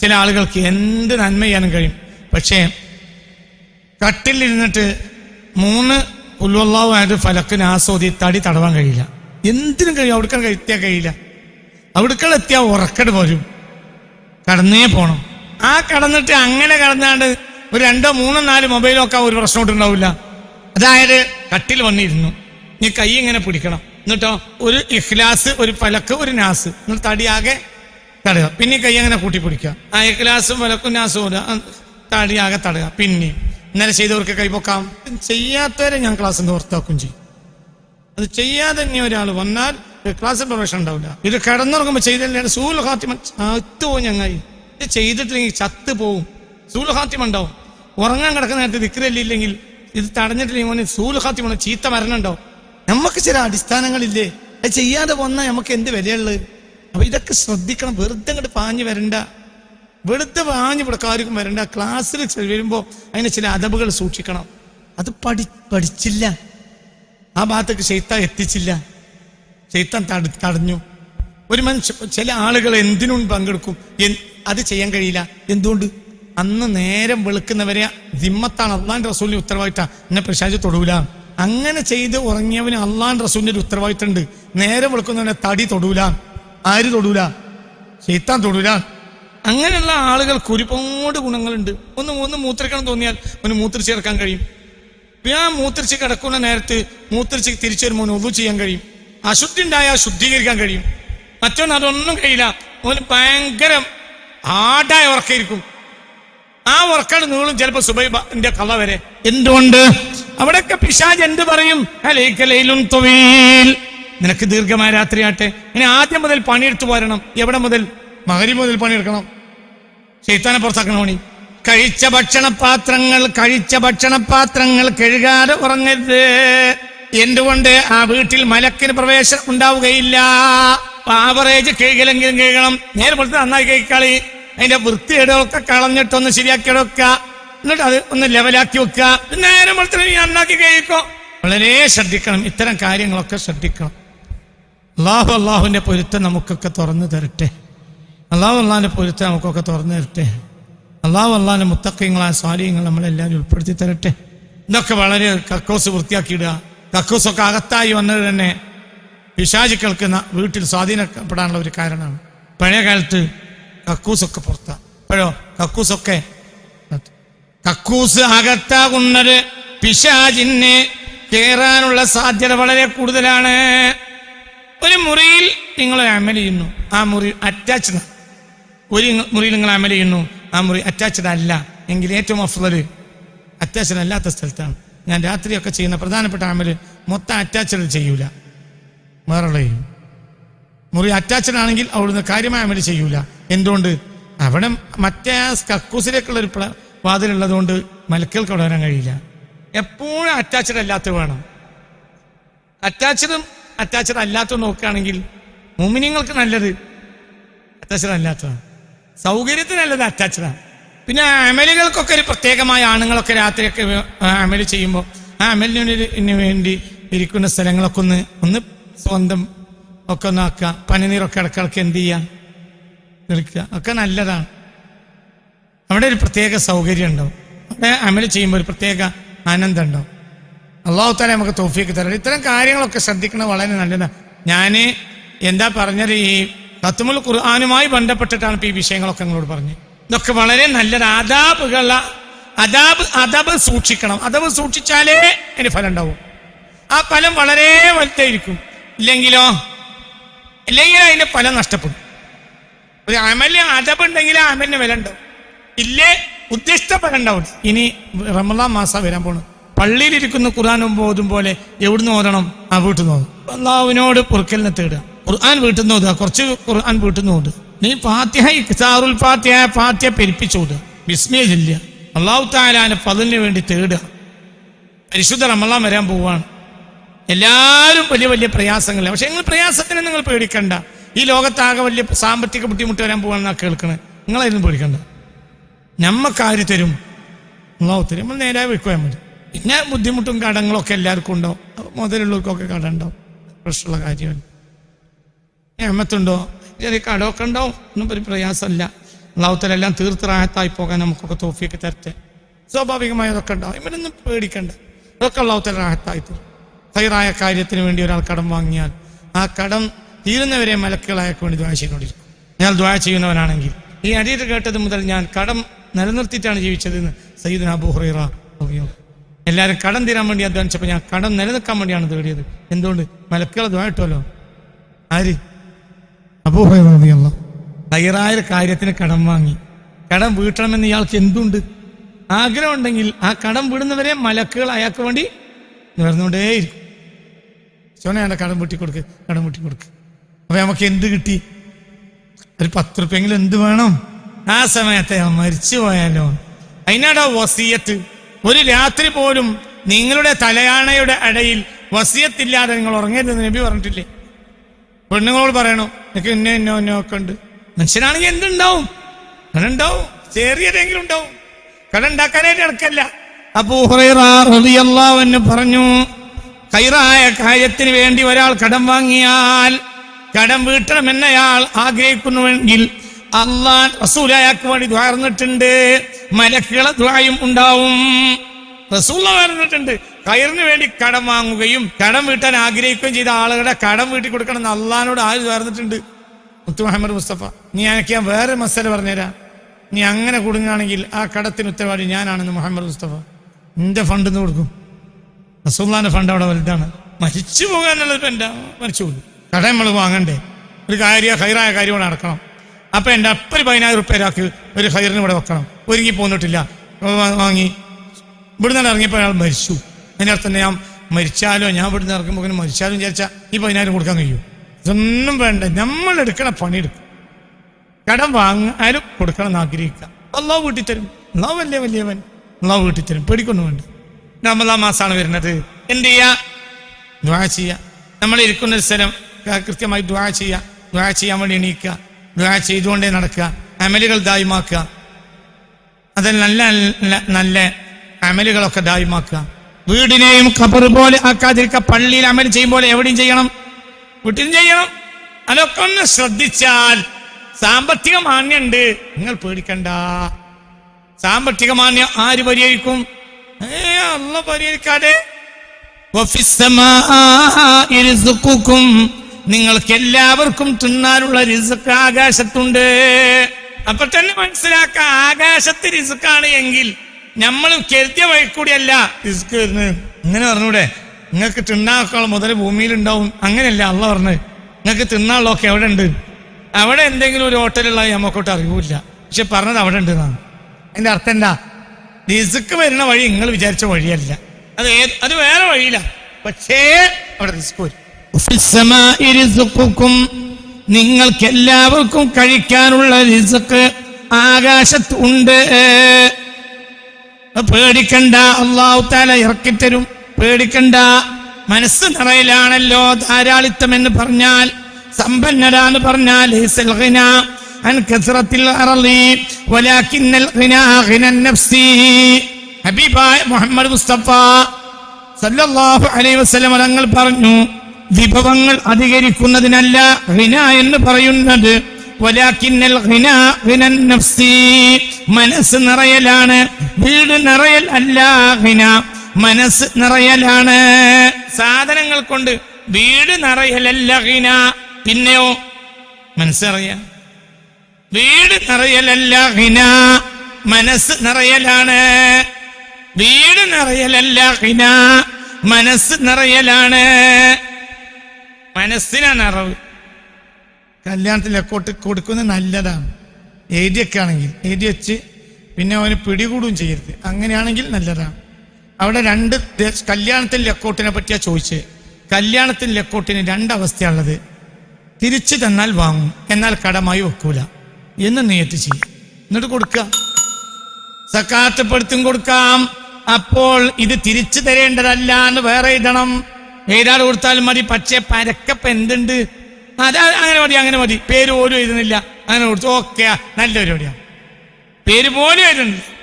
ചില ആളുകൾക്ക് എന്ത് നന്മ ചെയ്യാനും കഴിയും? പക്ഷേ കട്ടിലിരുന്നിട്ട് മൂന്ന് ഉള്ളുള്ളാവായിട്ട് ഫലക്കിന് ആസ്വദി തടി തടവാൻ കഴിയില്ല. എന്തിനും കഴിയും അവിടുക്കാൻ എത്തിയാൽ കഴിയില്ല. അവിടുക്കൾ എത്തിയാൽ ഉറക്കട് പോരും. കടന്നേ പോണം. ആ കടന്നിട്ട് അങ്ങനെ കടന്നാണ്ട് ഒരു രണ്ടോ മൂന്നോ നാല് മൊബൈലൊക്കെ ഒരു പ്രശ്നം ഉണ്ടാവില്ല അതായത് കട്ടിൽ വന്നിരുന്നു. നീ കൈ ഇങ്ങനെ പിടിക്കണം. എന്നിട്ടോ ഒരു ഇഖ്ലാസ് ഒരു ഫലക്ക് ഒരു നാസ്. എന്നിട്ട് തടിയാകെ തടയുക പിന്നെ കൈ അങ്ങനെ കൂട്ടി ആ ഇഖ്ലാസും വലക്കുന്നാസൂല തടിയാകെ തടയുക പിന്നെ ഇന്നലെ ചെയ്തവർക്ക് കൈപൊക്കാം ചെയ്യാത്തവരെ ഞാൻ ക്ലാസ് നിർത്താക്കും ചെയ്യും. അത് ചെയ്യാതെ ഇനി ഒരാൾ വന്നാൽ ക്ലാസ്സിൽ പ്രവേശനം ഉണ്ടാവില്ല. ഇത് കിടന്നുറങ്ങുമ്പോൾ ചെയ്തല്ലേ സൂൽ ഹാത്തിമ ചത്തുപോകും ഞങ്ങായി ഇത് ചെയ്തിട്ടില്ലെങ്കിൽ ചത്തു പോവും സൂൽ ഹാത്തിമ ഉണ്ടാവും. ഉറങ്ങാൻ കിടക്കുന്ന നേരത്തെ ദിക്കരല്ലില്ലെങ്കിൽ ഇത് തടഞ്ഞിട്ടില്ലെങ്കിൽ സൂൽ ഹാത്തിമ ചീത്ത മരണുണ്ടാവും നമുക്ക് ചില അടിസ്ഥാനങ്ങളില്ലേ? അത് ചെയ്യാതെ വന്നാൽ നമുക്ക് എന്ത് വിലയുള്ളത് അപ്പൊ ഇതൊക്കെ ശ്രദ്ധിക്കണം. വെറുതെ അങ്ങോട്ട് പാഞ്ഞു വരണ്ട. വെറുതെ പാഞ്ഞു കാര്യം വരണ്ട. ക്ലാസ്സിൽ വരുമ്പോൾ അതിന് ചില അതവുകൾ സൂക്ഷിക്കണം. അത് പഠി പഠിച്ചില്ല. ആ ഭാഗത്തേക്ക് ശൈത്താൻ എത്തിച്ചില്ല. ശൈത്താൻ തട തടഞ്ഞു. ഒരു മനുഷ്യ ചില ആളുകൾ എന്തിനും പങ്കെടുക്കും. അത് ചെയ്യാൻ കഴിയില്ല. എന്തുകൊണ്ട്? അന്ന് നേരം വെളുക്കുന്നവരെ ദിമ്മത്താണ് അള്ളാന്റെ റസൂലിന്റെ ഉത്തരവാദിത്ത. എന്നെ പ്രശാജ് തൊടൂല. അങ്ങനെ ചെയ്ത് ഉറങ്ങിയവന് അള്ളാൻ റസൂലിന്റെ ഒരു ഉത്തരവാദിത്തം ഉണ്ട് നേരം വെളുക്കുന്നവനെ തടി തൊടൂല. ആര് തൊടൂല? ഷെയ്ത്താൻ തൊടൂല. അങ്ങനെയുള്ള ആളുകൾക്ക് ഒരുപാട് ഗുണങ്ങളുണ്ട്. ഒന്ന് ഒന്ന് മൂത്രിക്കണം തോന്നിയാൽ ഒന്ന് മൂത്രിച്ച് ചേർക്കാൻ കഴിയും. ആ മൂത്രിച്ച് കിടക്കുന്ന നേരത്ത് മൂത്രിച്ച് തിരിച്ചു വരുമ്പോൾ ഒതു ചെയ്യാൻ കഴിയും. അശുദ്ധി ഉണ്ടായാൽ ശുദ്ധീകരിക്കാൻ കഴിയും. മറ്റൊന്ന് അതൊന്നും കഴിയില്ല. ഓന് ഭയങ്കര ആടായ ഉറക്കായിരിക്കും. ആ ഉറക്കാട് നീളും ചിലപ്പോ സുബൈബിന്റെ കഥ വരെ. എന്തുകൊണ്ട്? അവിടെയൊക്കെ പിശാജ് എന്ത് പറയും? അലൈക്കലയിലും തൊവീൽ. നിനക്ക് ദീർഘമായ രാത്രിയാട്ടെ. ഇനി ആദ്യം മുതൽ പണിയെടുത്തു പോരണം. എവിടെ മുതൽ? മകരി മുതൽ പണിയെടുക്കണം. ശൈത്താനെ പുറത്താക്കണം പണി കഴിച്ച ഭക്ഷണപാത്രങ്ങൾ കഴിച്ച ഭക്ഷണപാത്രങ്ങൾ കഴുകാതെ ഉറങ്ങരുത്. എന്തുകൊണ്ട് ആ വീട്ടിൽ മലക്കിന് പ്രവേശനം ഉണ്ടാവുകയില്ല? ആവറേജ് കഴുകലെങ്കിലും കഴുകണം. നേരെ പുറത്ത് നന്നായി കഴിക്കളി അതിന്റെ വൃത്തിയിടമൊക്കെ കളഞ്ഞിട്ടൊന്ന് ശരിയാക്കി എടുക്ക എന്നിട്ട് അത് ഒന്ന് ലെവലാക്കി വെക്കുക. നേരെ പുറത്ത് നന്നാക്കി കഴിക്കോ വളരെ ശ്രദ്ധിക്കണം. ഇത്തരം കാര്യങ്ങളൊക്കെ ശ്രദ്ധിക്കണം. അള്ളാഹു അള്ളാഹുവിന്റെ പൊരുത്തം നമുക്കൊക്കെ തുറന്നു തരട്ടെ. അള്ളാഹു അള്ളാഹിന്റെ പൊരുത്തം നമുക്കൊക്കെ തുറന്നു തരട്ടെ. അള്ളാഹു അള്ളാഹിന്റെ മുത്തക്കങ്ങളായ സ്വാധീനങ്ങൾ നമ്മളെല്ലാവരും ഉൾപ്പെടുത്തി തരട്ടെ. ഇതൊക്കെ വളരെ കക്കോസ് വൃത്തിയാക്കിയിടുക. കക്കൂസൊക്കെ അകത്തായി വന്നത് തന്നെ പിശാചുക്കൾക്ക് വീട്ടിൽ സ്വാധീനപ്പെടാനുള്ള ഒരു കാരണമാണ്. പഴയ കാലത്ത് കക്കൂസൊക്കെ പുറത്താ. ഇപ്പോഴോ കക്കൂസൊക്കെ കക്കൂസ് അകത്താകുന്നത് പിശാചിന് കേറാനുള്ള സാധ്യത വളരെ കൂടുതലാണ്. ഒരു മുറിയിൽ നിങ്ങൾ അമൽ ചെയ്യുന്നു. ആ മുറി അറ്റാച്ച്ഡ് ഒരു മുറിയിൽ നിങ്ങൾ അമൽ ചെയ്യുന്നു. ആ മുറി അറ്റാച്ച്ഡ് അല്ല. എങ്കിൽ ഏറ്റവും അഫ്ലർ അറ്റാച്ച്ഡ് അല്ലാത്ത സ്ഥലത്താണ്. ഞാൻ രാത്രിയൊക്കെ ചെയ്യുന്ന പ്രധാനപ്പെട്ട അമൽ മൊത്തം അറ്റാച്ച്ഡ് ചെയ്യൂല. വേറെ മുറി അറ്റാച്ച്ഡ് ആണെങ്കിൽ അവിടുന്ന് കാര്യമായ അമൽ ചെയ്യൂല. എന്തുകൊണ്ട്? അവിടെ മറ്റേ കക്കൂസിലേക്കുള്ള ഒരു വാതിലുള്ളതുകൊണ്ട് വാതിലുള്ളത് കൊണ്ട് മലക്കൾക്ക് അവിടെ വരാൻ കഴിയില്ല. എപ്പോഴും അറ്റാച്ച്ഡ് അല്ലാത്ത വേണം. അറ്റാച്ച്ഡും അറ്റാച്ച്ഡ് അല്ലാത്ത നോക്കുകയാണെങ്കിൽ മുമിനിങ്ങൾക്ക് നല്ലത് അറ്റാച്ച്ഡ് അല്ലാത്തതാണ്. സൗകര്യത്തിന് നല്ലത് അറ്റാച്ച്ഡാണ് പിന്നെ അമലുകൾക്കൊക്കെ ഒരു പ്രത്യേകമായ ആണുങ്ങളൊക്കെ രാത്രിയൊക്കെ അമൽ ചെയ്യുമ്പോൾ ആ അമലിന് വേണ്ടി ഇരിക്കുന്ന സ്ഥലങ്ങളൊക്കെ ഒന്ന് ഒന്ന് സ്വന്തം ഒക്കെ ഒന്ന് ആക്കുക. പനിനീരൊക്കെ ഇടക്കിടക്ക് എന്ത് ചെയ്യുക കളിക്കുക ഒക്കെ നല്ലതാണ്. അവിടെ ഒരു പ്രത്യേക സൗകര്യം ഉണ്ടാവും. അവിടെ അമൽ ചെയ്യുമ്പോൾ ഒരു പ്രത്യേക ആനന്ദം ഉണ്ടാവും. അള്ളാഹു താല നമുക്ക് തോഫിയൊക്കെ തരണം ഇത്തരം കാര്യങ്ങളൊക്കെ ശ്രദ്ധിക്കുന്നത് വളരെ നല്ലതാണ്. ഞാൻ എന്താ പറഞ്ഞത്? ഈ തത്തുമുൽ ഖുർആാനുമായി ബന്ധപ്പെട്ടിട്ടാണ് ഇപ്പൊ ഈ വിഷയങ്ങളൊക്കെ നിങ്ങളോട് പറഞ്ഞത്. ഇതൊക്കെ വളരെ നല്ലത്. അതാബുകള അതാബ് അതബ് സൂക്ഷിക്കണം. അതബ് സൂക്ഷിച്ചാലേ അതിന് ഫലം ഉണ്ടാവും. ആ ഫലം വളരെ വലുതായിരിക്കും. ഇല്ലെങ്കിലോ ഇല്ലെങ്കിൽ അതിന്റെ ഫലം നഷ്ടപ്പെടും. ഒരു അമൽ അതബുണ്ടെങ്കിൽ ആ അമലിന് വില ഉണ്ടാവും. ഇല്ലേ ഉദ്ദിഷ്ട ഫലം ഉണ്ടാവും. ഇനി റമദാൻ മാസം വരാൻ പോണു. പള്ളിയിലിരിക്കുന്ന ഖുർആാനും ഓതും പോലെ എവിടുന്ന് ഓതണം? ആ വീട്ടിൽ നിന്ന് ഓതും. അള്ളാഹുവിനോട് പൊറുക്കലിനെ തേടുക. ഖുർആൻ വീട്ടിൽ നിന്ന് ഓതുക. കുറച്ച് ഖുർആൻ വീട്ടിൽ നിന്ന് ഓതുക. നീ ഫാത്തിഹ ഇഖ്താറുൽ ഫാത്തിഹ ഫാത്തിഹ പെരുപ്പിച്ചോടുക വിസ്മയ ജില്ല അള്ളാഹു താലാന്റെ പതിന് വേണ്ടി തേടുക. പരിശുദ്ധ റമളാൻ വരാൻ പോവാണ്. എല്ലാവരും വലിയ വലിയ പ്രയാസങ്ങളില്ല പക്ഷെ നിങ്ങൾ പ്രയാസത്തിന് നിങ്ങൾ പേടിക്കണ്ട. ഈ ലോകത്താകെ വലിയ സാമ്പത്തിക ബുദ്ധിമുട്ട് വരാൻ പോവാണെന്നാ കേൾക്കണേ. നിങ്ങളായിരുന്നു പേടിക്കണ്ട. നമ്മക്കാര് തരും. അള്ളാഹു തരും. നമ്മൾ നേരെ വെക്കുവാൻ മതി. പിന്നെ ബുദ്ധിമുട്ടും കടങ്ങളൊക്കെ എല്ലാവർക്കും ഉണ്ടോ? മുതലുള്ളവർക്കൊക്കെ കട ഉണ്ടാവും പ്രശ്നമുള്ള കാര്യമല്ല ഹേമത്തുണ്ടോ ചെറിയ കടമൊക്കെ ഉണ്ടോ ഒന്നും ഒരു പ്രയാസമല്ല. അള്ളാഹുത്തല എല്ലാം തീർത്ത് റാഹത്തായി പോകാൻ നമുക്കൊക്കെ തോഫിയൊക്കെ തരട്ടെ. സ്വാഭാവികമായി അതൊക്കെ ഉണ്ടാവും. ഇവരൊന്നും പേടിക്കണ്ട. അതൊക്കെ അള്ളാഹുത്തല റാഹത്തായി തീരും. ഹൈറായ കാര്യത്തിന് വേണ്ടി ഒരാൾ കടം വാങ്ങിയാൽ ആ കടം തീരുന്നവരെ മലക്കുകളായൊക്കെ വേണ്ടി ദ്വാ ചെയ്തുകൊണ്ടിരിക്കും ഞാൻ ദ്വാ ചെയ്യുന്നവനാണെങ്കിൽ ഈ അടിയിട്ട് കേട്ടത് മുതൽ ഞാൻ കടം നിലനിർത്തിയിട്ടാണ് ജീവിച്ചതെന്ന് സയ്യിദ് അബു ഹുറൈറ എല്ലാവരും കടം തീരാൻ വേണ്ടി അധ്വാനിച്ചപ്പോൾ ഞാൻ കടം നിലനിൽക്കാൻ വേണ്ടിയാണ് തേടിയത് എന്തുകൊണ്ട്? മലക്കുകളെ ദ്വായിട്ടല്ലോ ആര്? അബൂ തയ്യാറായ കാര്യത്തിന് കടം വാങ്ങി. കടം വീട്ടണമെന്ന് ഇയാൾക്ക് എന്തുണ്ട്? ആഗ്രഹം ഉണ്ടെങ്കിൽ ആ കടം വിടുന്നവരെ മലക്കുകൾ അയാൾക്ക് വേണ്ടി നേർന്നുകൊണ്ടേയിരിക്കും ചോനയാണ്ട് കടം വീട്ടി കൊടുക്ക് കടം വീട്ടി കൊടുക്ക് അപ്പൊ നമുക്ക് എന്ത് കിട്ടി? ഒരു പത്ത് റുപ്യെങ്കിലും എന്ത് വേണം? ആ സമയത്തെ മരിച്ചു പോയാലോ അതിനാടാ വസീയത്ത്. ഒരു രാത്രി പോലും നിങ്ങളുടെ തലയാണയുടെ അടയിൽ വസിയത്തില്ലാതെ നിങ്ങൾ ഉറങ്ങരുതെന്ന് നബി പറഞ്ഞിട്ടില്ലേ? പെണ്ണുങ്ങളോട് പറയണു എനിക്ക് ഇന്ന ഇന്നോ ഇന്നോ ഒക്കെ ഉണ്ട്. മനുഷ്യനാണെങ്കിൽ എന്തുണ്ടാവും? കടുണ്ടാവും ചെറിയതെങ്കിലും ഉണ്ടാവും. കടണ്ടാക്കാനായിട്ട് നടക്കല്ല. എന്ന് പറഞ്ഞു കൈറായ കാര്യത്തിന് വേണ്ടി ഒരാൾ കടം വാങ്ങിയാൽ കടം വീട്ടണമെന്നയാൾ ആഗ്രഹിക്കുന്നുവെങ്കിൽ അള്ളാൻ റസൂൽ വേണ്ടി ദ്വാർന്നിട്ടുണ്ട് മലക്കുകളെ ദ്വായും ഉണ്ടാവും റസൂള്ള പറഞ്ഞിട്ടുണ്ട് കയറിന് വേണ്ടി കടം വാങ്ങുകയും കടം വീട്ടാൻ ആഗ്രഹിക്കുകയും ചെയ്ത ആളുകളുടെ കടം വീട്ടി കൊടുക്കണം എന്ന് അള്ളഹാനോട് ആര് പറഞ്ഞിട്ടുണ്ട്? മുത്തു മുഹമ്മദ് മുസ്തഫ നീ എനിക്ക് ഞാൻ വേറെ മസല പറഞ്ഞുതരാം. നീ അങ്ങനെ കൊടുങ്ങാണെങ്കിൽ ആ കടത്തിന് ഉത്തരവാദി ഞാനാണെന്ന് മുഹമ്മദ് മുസ്തഫ നിന്റെ ഫണ്ട് നിന്ന് കൊടുക്കും. റസൂള്ളാന്റെ ഫണ്ട് അവിടെ വലുതാണ്. മരിച്ചു പോകാനുള്ളത് എന്താ? മരിച്ചു പോകും കട നമ്മൾ വാങ്ങണ്ടേ? ഒരു കാര്യ ഹൈറായ കാര്യം ഇവിടെ നടക്കണം. അപ്പൊ എന്റെ ഒരു പതിനായിരം റുപ്യ ഒരു ഹൈറിന് ഇവിടെ വെക്കണം. ഒരുങ്ങി പോന്നിട്ടില്ല വാങ്ങി. ഇവിടുന്ന് ഇറങ്ങിയപ്പോൾ അയാൾ മരിച്ചു. അതിനർത്ഥം ഞാൻ മരിച്ചാലോ? ഞാൻ ഇവിടുന്ന് ഇറങ്ങുമ്പോൾ മരിച്ചാലും വിചാരിച്ചാൽ ഈ പതിനായിരം കൊടുക്കാൻ കഴിയും ഇതൊന്നും വേണ്ട. നമ്മൾ എടുക്കണ പണി പണിയെടുക്കും കടം വാങ്ങാനും കൊടുക്കണം എന്ന് ആഗ്രഹിക്കുക. അള്ളാഹ് വീട്ടിൽ തരും. അള്ളാഹ് വലിയ വലിയവൻ. അള്ളാഹ് വീട്ടിൽ തരും. പേടിക്കൊന്നും വേണ്ട. നമ്മളാ മാസമാണ് വരുന്നത്. എന്ത് ചെയ്യാ? ദ്വാ ചെയ്യുക നമ്മൾ ഇരിക്കുന്ന ഒരു സ്ഥലം കൃത്യമായി ദ്വാ ചെയ്യുക ദ്വാ ചെയ്യാൻ വേണ്ടി എണീക്കുക. ദ്വാ ചെയ്തുകൊണ്ടേ നടക്കുക. അമലുകൾ ദായ്മാക്കുക. അതിൽ നല്ല നല്ല- അമലുകളൊക്കെ ദായ്മാക്കുക വീടിനെയും ഖബർ പോലെ ആക്കാതിരിക്കുക. പള്ളിയിൽ അമൽ ചെയ്യുമ്പോൾ എവിടെയും ചെയ്യണം? വീട്ടിലും ചെയ്യണം. അതൊക്കെ ഒന്ന് ശ്രദ്ധിച്ചാൽ സാമ്പത്തിക മാന്യണ്ട്. നിങ്ങൾ പേടിക്കണ്ട. സാമ്പത്തിക മാന്യം ആര് പരിഹരിക്കും? ഏ അല്ല പരിഹരിക്കാതെ. നിങ്ങൾക്ക് എല്ലാവർക്കും തിന്നാനുള്ള ആകാശത്തുണ്ട്. അപ്പൊ തന്നെ മനസ്സിലാക്ക ആകാശത്ത് റിസ്ക്കാണ് എങ്കിൽ നമ്മൾ കരുതിയ വഴിക്കൂടിയല്ല റിസ്ക് വരുന്നത്. ഇങ്ങനെ പറഞ്ഞൂടെ? നിങ്ങൾക്ക് തിന്നാക്കാനുള്ള മുതൽ ഭൂമിയിലുണ്ടാവും. അങ്ങനെയല്ല അള്ള പറഞ്ഞത്. നിങ്ങൾക്ക് തിന്നാനുള്ളതൊക്കെ എവിടെ ഉണ്ട് അവിടെ എന്തെങ്കിലും ഒരു ഹോട്ടലുള്ള നമുക്കോട്ട് അറിവില്ല. പക്ഷെ പറഞ്ഞത് അവിടെ ഉണ്ട് എന്നാണ് അതിന്റെ അർത്ഥം എന്താ? റിസ്ക് വരുന്ന വഴി നിങ്ങൾ വിചാരിച്ച വഴിയല്ല. അത് ഏത് അത് വേറെ വഴിയില്ല. പക്ഷേ അവിടെ റിസ്ക് വരും. ഫിസ്സമാഇ റിസ്ഖുക്കും. നിങ്ങൾക്ക് എല്ലാവർക്കും കഴിക്കാനുള്ള റിസക്ക് ആകാശത്തുണ്ട് പേടിക്കണ്ട അള്ളാഹു താല ഇറക്കിത്തരും പേടിക്കണ്ട മനസ്സ് നിറയിലാണല്ലോ ധാരാളിത്തം എന്ന് പറഞ്ഞാൽ. സമ്പന്നരാന്ന് പറഞ്ഞാൽ ഹബീബായ മുഹമ്മദ് മുസ്തഫ സല്ലല്ലാഹു അലൈഹി വസല്ലം തങ്ങൾ പറഞ്ഞു വിഭവങ്ങൾ അധികരിക്കുന്നതിനല്ല ഹിന എന്ന് പറയുന്നത്. മനസ്സ് നിറയലാണ്. വീട് നിറയൽ അല്ല ഹിന മനസ്സ് നിറയലാണ്. സാധനങ്ങൾ കൊണ്ട് വീട് നിറയലല്ല ഹിന പിന്നെയോ? മനസ്സറിയ വീട് നിറയലല്ല ഹിന മനസ്സ് നിറയലാണ്. വീട് നിറയലല്ല ഹിന മനസ്സ് നിറയലാണ്. മനസ്സിനാ അറിവ്. കല്യാണത്തിൽ എക്കോട്ട് കൊടുക്കുന്നത് നല്ലതാണ്. എഴുതിയൊക്കെ ആണെങ്കിൽ എഴുതി വെച്ച് പിന്നെ അവന് പിടികൂടുകയും ചെയ്യരുത്. അങ്ങനെയാണെങ്കിൽ നല്ലതാണ്. അവിടെ രണ്ട് കല്യാണത്തിൽ ലക്കോട്ടിനെ പറ്റിയാ ചോദിച്ചത്. കല്യാണത്തിൽ ലക്കോട്ടിന് രണ്ടവസ്ഥയാണുള്ളത്. തിരിച്ചു തന്നാൽ വാങ്ങും എന്നാൽ കടമായി വെക്കൂല. എന്ന് നിയത്ത് ചെയ്യും. എന്നിട്ട് കൊടുക്കുക. സക്കാത്തപ്പെടുത്തും കൊടുക്കാം. അപ്പോൾ ഇത് തിരിച്ചു തരേണ്ടതല്ല എന്ന് വേറെ എഴുതണം. എഴുതാതെ കൊടുത്താലും മതി പക്ഷേ പരക്കപ്പ് എന്തുണ്ട്? അതാ അങ്ങനെ മതി അങ്ങനെ മതി. പേര് പോലും എഴുതുന്നില്ല. അങ്ങനെ കൊടുത്തു. ഓക്കെ നല്ല പരിപാടിയാണ്. പേര് പോലും എഴുതുന്നില്ല.